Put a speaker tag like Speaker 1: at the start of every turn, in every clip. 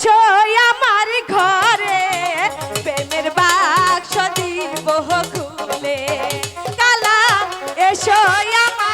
Speaker 1: এসো আমার ঘরে প্রেমের বাক্স দিব খুলে। কালা এসো আমার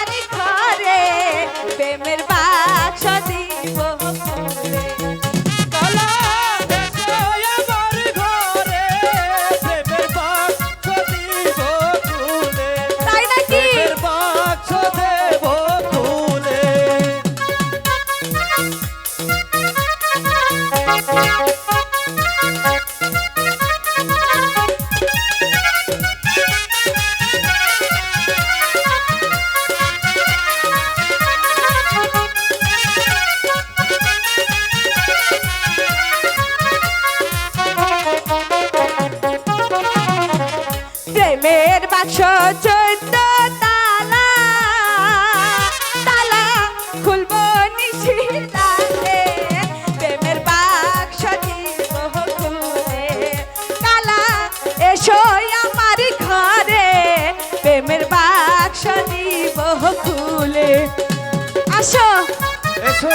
Speaker 1: প্রেমের বাক্স চৈত্য তালা। তালা খুলবো নিশি তালে প্রেমের বাক্স খুলে কালা, এসো আমার
Speaker 2: ঘরে, প্রেমের বাক্স দিব খুলে আসো।
Speaker 1: এসো।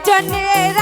Speaker 1: জনের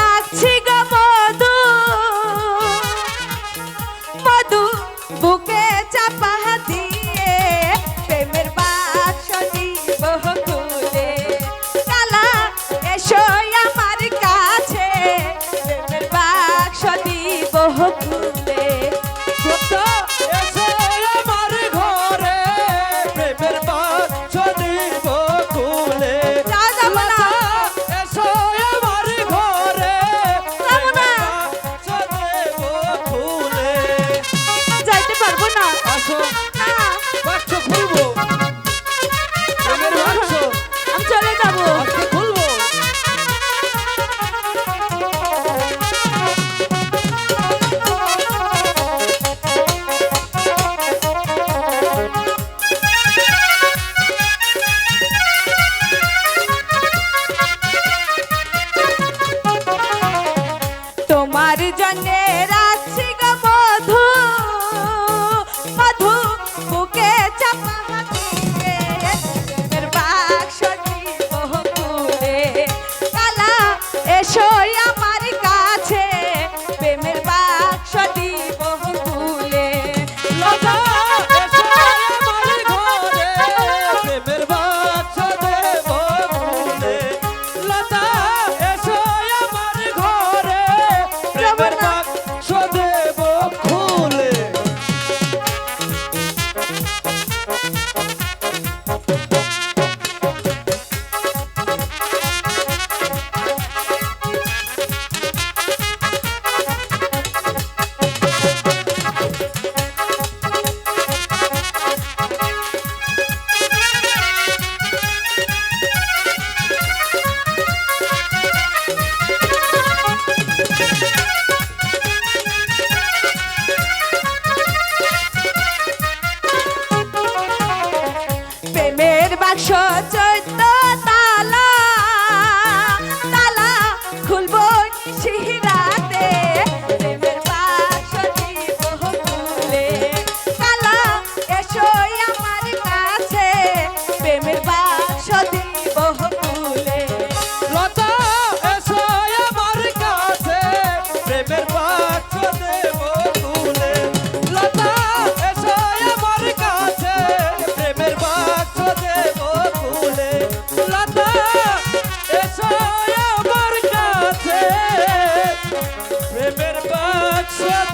Speaker 1: একশো চৈত্য তালা তালা খুলব কিসে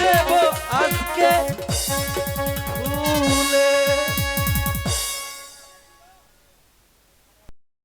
Speaker 1: দেব
Speaker 2: আজকে।